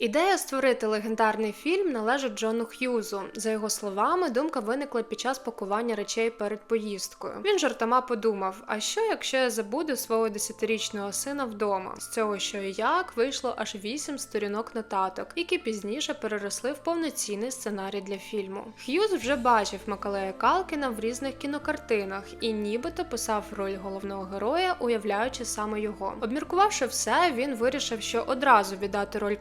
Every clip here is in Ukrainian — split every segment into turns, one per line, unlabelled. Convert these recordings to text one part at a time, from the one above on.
Ідея створити легендарний фільм належить Джону Х'юзу. За його словами, думка виникла під час пакування речей перед поїздкою. Він жартома подумав: а що, якщо я забуду свого десятирічного сина вдома? З цього що і як вийшло аж вісім сторінок нотаток, які пізніше переросли в повноцінний сценарій для фільму. Х'юз вже бачив Макалея Калкіна в різних кінокартинах і нібито писав роль головного героя, уявляючи саме його. Обміркувавши все, він вирішив, що одразу віддати роль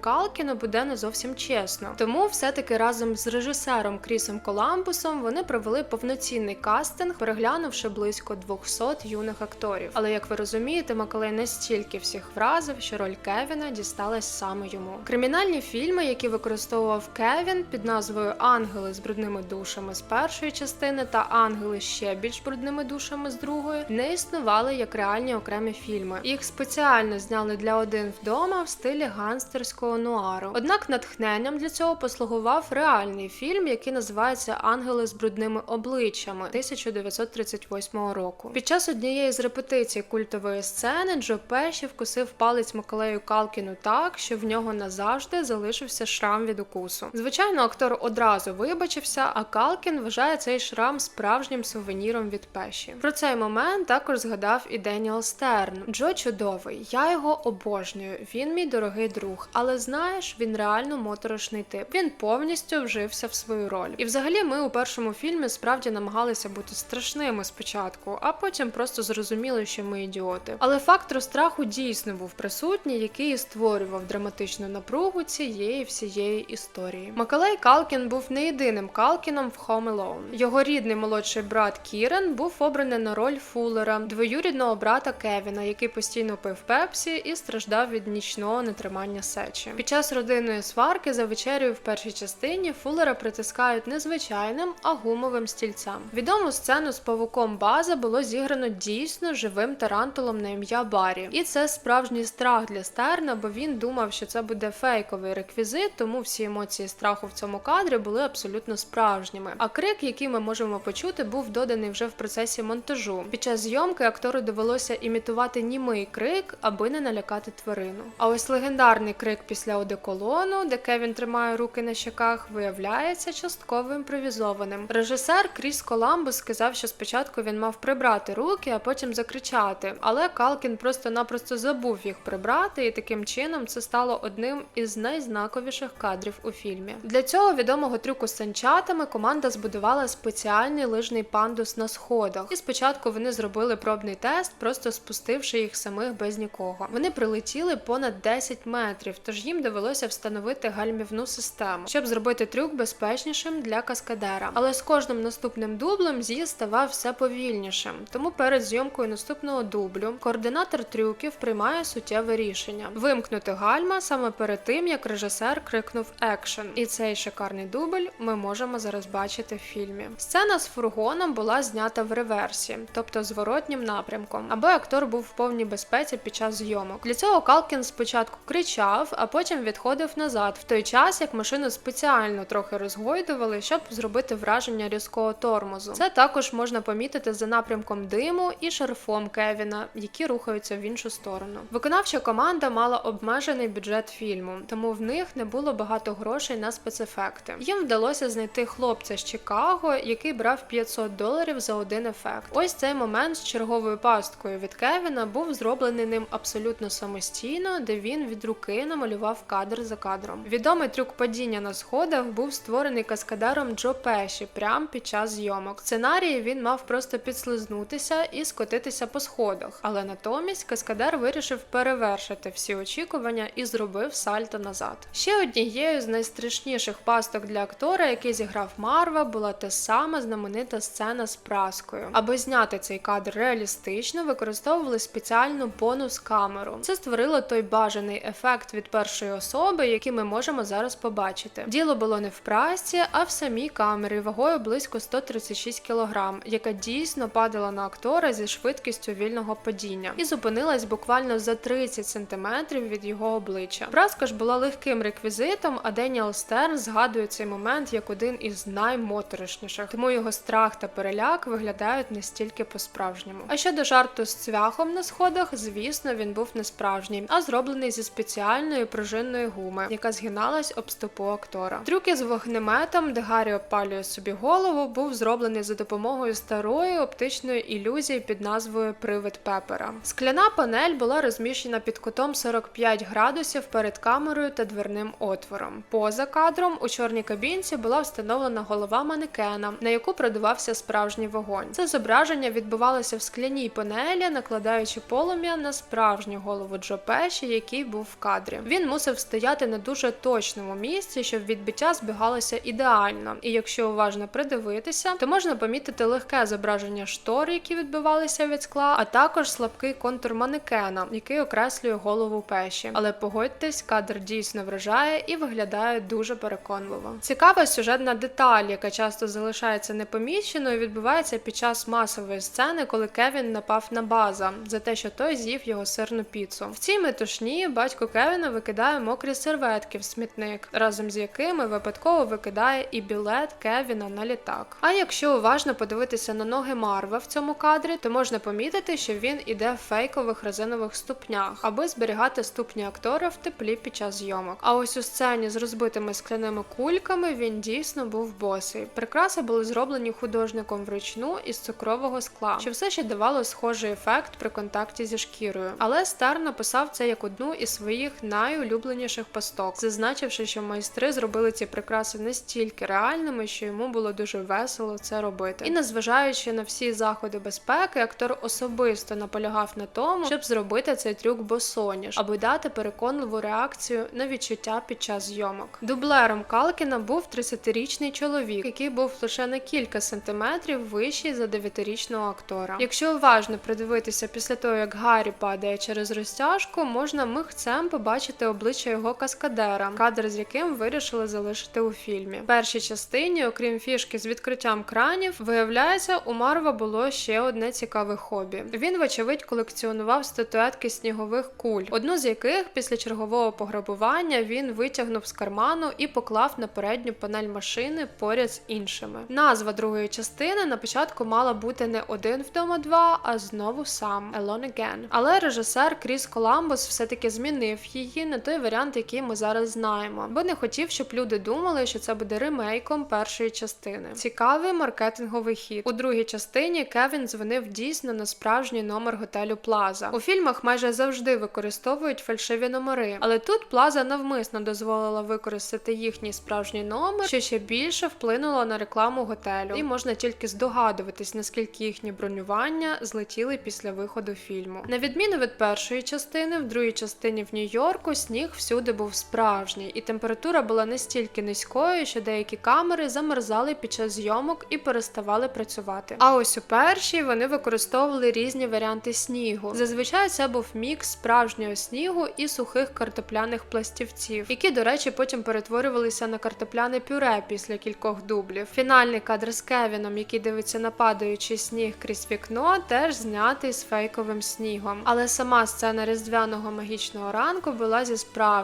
Калкіну буде не зовсім чесно. Тому все-таки разом з режисером Крісом Коламбусом вони провели повноцінний кастинг, переглянувши близько 200 юних акторів. Але як ви розумієте, Макалей настільки всіх вразив, що роль Кевіна дісталась саме йому. Кримінальні фільми, які використовував Кевін під назвою Ангели з брудними душами з першої частини та Ангели ще більш брудними душами з другої, не існували як реальні окремі фільми. Їх спеціально зняли для один вдома в стилі ганстерського нуару. Однак натхненням для цього послугував реальний фільм, який називається Ангели з брудними обличчями 1938 року. Під час однієї з репетицій культової сцени Джо Пеші вкусив палець Макалею Калкіну так, що в нього назавжди залишився шрам від укусу. Звичайно, актор одразу вибачився, а Калкін вважає цей шрам справжнім сувеніром від Пеші. Про цей момент також згадав і Деніел Стерн. Джо чудовий, я його обожнюю. Він мій дорогий друг, але знаєш, він реально моторошний тип. Він повністю вжився в свою роль. І взагалі ми у першому фільмі справді намагалися бути страшними спочатку, а потім просто зрозуміли, що ми ідіоти. Але фактор страху дійсно був присутній, який і створював драматичну напругу цієї всієї історії. Макалей Калкін був не єдиним Калкіном в Home Alone. Його рідний молодший брат Кірен був обраний на роль Фуллера, двоюрідного брата Кевіна, який постійно пив пепсі і страждав від нічного нетримання сечі. Під час родинної сварки за вечерею в першій частині Фуллера притискають не звичайним, а гумовим стільцем. Відому сцену з павуком База було зіграно дійсно живим тарантулом на ім'я Барі. І це справжній страх для Стерна, бо він думав, що це буде фейковий реквізит, тому всі емоції страху в цьому кадрі були абсолютно справжніми. А крик, який ми можемо почути, був доданий вже в процесі монтажу. Під час зйомки актору довелося імітувати німий крик, аби не налякати тварину. А ось легендарний крик після одеколону, де Кевін тримає руки на щеках, виявляється частково імпровізованим. Режисер Кріс Коламбус сказав, що спочатку він мав прибрати руки, а потім закричати. Але Калкін просто-напросто забув їх прибрати, і таким чином це стало одним із найзнаковіших кадрів у фільмі. Для цього відомого трюку з санчатами команда збудувала спеціальний лижний пандус на сходах. І спочатку вони зробили пробний тест, просто спустивши їх самих без нікого. Вони прилетіли понад 10 метрів, тож їм довелося встановити гальмівну систему, щоб зробити трюк безпечнішим для каскадера. Але з кожним наступним дублем з'їзд ставав все повільнішим. Тому перед зйомкою наступного дублю координатор трюків приймає суттєве рішення вимкнути гальма саме перед тим, як режисер крикнув екшен. І цей шикарний дубль ми можемо зараз бачити в фільмі. Сцена з фургоном була знята в реверсі, тобто зворотнім напрямком, аби актор був в повній безпеці під час зйомок. Для цього Калкін спочатку кричав, а потім відходив назад, в той час як машину спеціально трохи розгойдували, щоб зробити враження різкого тормозу. Це також можна помітити за напрямком диму і шарфом Кевіна, які рухаються в іншу сторону. Виконавча команда мала обмежений бюджет фільму, тому в них не було багато грошей на спецефекти. Їм вдалося знайти хлопця з Чикаго, який брав 500 доларів за один ефект. Ось цей момент з черговою пасткою від Кевіна був зроблений ним абсолютно самостійно, де він від руки намалював кадр за кадром. Відомий трюк падіння на сходах був створений каскадером Джо Пеші прямо під час зйомок. Сценарії він мав просто підслизнутися і скотитися по сходах, але натомість каскадер вирішив перевершити всі очікування і зробив сальто назад. Ще однією з найстрашніших пасток для актора, який зіграв Марва, була та сама знаменита сцена з праскою. Аби зняти цей кадр реалістично, використовували спеціальну бонус камеру. Це створило той бажаний ефект від першої особи, який ми можемо зараз побачити. Діло було не в прасці, а в самій камері вагою близько 136 кг, яка дійсно падала на актора зі швидкістю вільного падіння і зупинилась буквально за 30 см від його обличчя. Праска ж була легким реквізитом, а Деніел Стерн згадує цей момент як один із наймоторошніших, тому його страх та переляк виглядають настільки по-справжньому. А щодо жарту з цвяхом на сходах, звісно, він був не справжній, а зроблений зі спеціальної пружинної гуми, яка згиналась об стопу актора. Трюк із вогнеметом, де Гаррі опалює собі голову, був зроблений за допомогою старої оптичної ілюзії під назвою Привид Пепера. Скляна панель була розміщена під кутом 45 градусів перед камерою та дверним отвором. Поза кадром у чорній кабінці була встановлена голова манекена, на яку продувався справжній вогонь. Це зображення відбувалося в скляній панелі, накладаючи полум'я на справжню голову Джо Пеші, який був в кадрі. Він мусив стояти на дуже точному місці, щоб відбиття збігалося ідеально. І якщо уважно придивитися, то можна помітити легке зображення штор, які відбивалися від скла, а також слабкий контур манекена, який окреслює голову пеші. Але погодьтесь, кадр дійсно вражає і виглядає дуже переконливо. Цікава сюжетна деталь, яка часто залишається непоміченою, відбувається під час масової сцени, коли Кевін напав на база за те, що той з'їв його сирну піцу. В цій метушні батько Кевіна викидає мокрі серветки в смітник, разом з якими випадково викидає і білет Кевіна на літак. А якщо уважно подивитися на ноги Марва в цьому кадрі, то можна помітити, що він іде в фейкових резинових ступнях, аби зберігати ступні актора в теплі під час зйомок. А ось у сцені з розбитими скляними кульками він дійсно був босий. Прикраси були зроблені художником вручну із цукрового скла, що все ще давало схожий ефект при контакті зі шкірою. Але Стар написав це як одну із своїх найулюбленіших пасток, зазначивши, що майстри зробили ці прикраси настільки реальними, що йому було дуже весело це робити. І незважаючи на всі заходи безпеки, актор особисто наполягав на тому, щоб зробити цей трюк босоніж, аби дати переконливу реакцію на відчуття під час зйомок. Дублером Калкіна був 30-річний чоловік, який був лише на кілька сантиметрів вищий за 9-річного актора. Якщо уважно придивитися після того, як Гаррі падає через розтяжку, можна михцем побачити обличчя каскадера, кадр з яким вирішили залишити у фільмі. В першій частині, окрім фішки з відкриттям кранів, виявляється, у Марва було ще одне цікаве хобі. Він, вочевидь, колекціонував статуетки снігових куль, одну з яких після чергового пограбування він витягнув з карману і поклав на передню панель машини поряд з іншими. Назва другої частини на початку мала бути не один вдома два, а знову сам Alone Again. Але режисер Кріс Коламбус все-таки змінив її на той варіант, який ми зараз знаємо, бо не хотів, щоб люди думали, що це буде ремейком першої частини. Цікавий маркетинговий хід. У другій частині Кевін дзвонив дійсно на справжній номер готелю Плаза. У фільмах майже завжди використовують фальшиві номери, але тут Плаза навмисно дозволила використати їхній справжній номер, що ще більше вплинуло на рекламу готелю. І можна тільки здогадуватись, наскільки їхні бронювання злетіли після виходу фільму. На відміну від першої частини, в другій частині в Нью-Йорку сніг всюди був справжній, і температура була настільки низькою, що деякі камери замерзали під час зйомок і переставали працювати. А ось у першій вони використовували різні варіанти снігу. Зазвичай це був мікс справжнього снігу і сухих картопляних пластівців, які, до речі, потім перетворювалися на картопляне пюре після кількох дублів. Фінальний кадр з Кевіном, який дивиться на падаючий сніг крізь вікно, теж знятий з фейковим снігом. Але сама сцена різдвяного магічного ранку була зі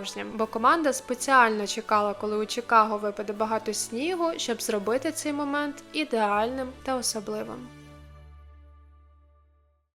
справжнім, бо команда спеціально чекала, коли у Чикаго випаде багато снігу, щоб зробити цей момент ідеальним та особливим.